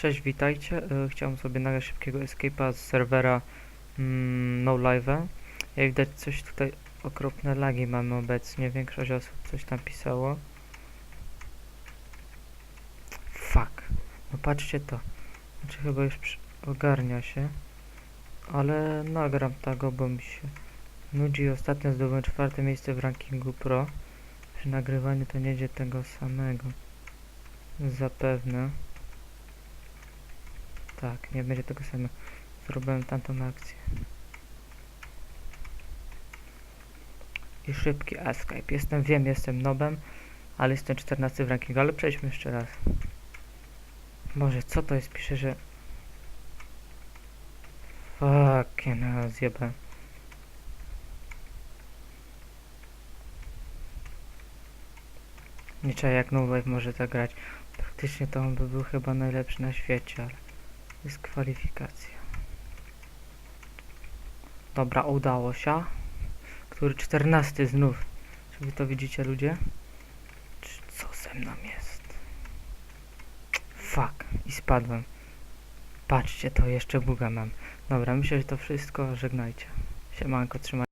Cześć, witajcie. E, Chciałem sobie nagrać szybkiego escape'a z serwera mm, No Live. Jak widać coś tutaj okropne lagi mamy obecnie. Większość osób coś tam pisało. Fuck. No patrzcie to. Znaczy chyba już przy- ogarnia się. Ale nagram tego, bo mi się nudzi. Ostatnio zdobyłem czwarte miejsce w rankingu pro. Przy nagrywaniu to nie idzie tego samego. Zapewne. Tak, nie będzie tego samego. Zrobiłem tamtą akcję. I szybki escape. Jestem, wiem, jestem nobem, ale jestem 14 w rankingu, ale przejdźmy jeszcze raz. Boże, co to jest? Pisze, że... Fucking hell, zjebałem. Nie trzeba jak No Life może tak grać. Praktycznie to on by był chyba najlepszy na świecie, ale... Dyskwalifikacja. Dobra, udało się. Który 14 znów. Czy wy to widzicie ludzie? Czy co ze mną jest? Fuck. I spadłem. Patrzcie, to jeszcze buga mam. Dobra, myślę, że to wszystko. Żegnajcie. Siemanko, trzymajcie.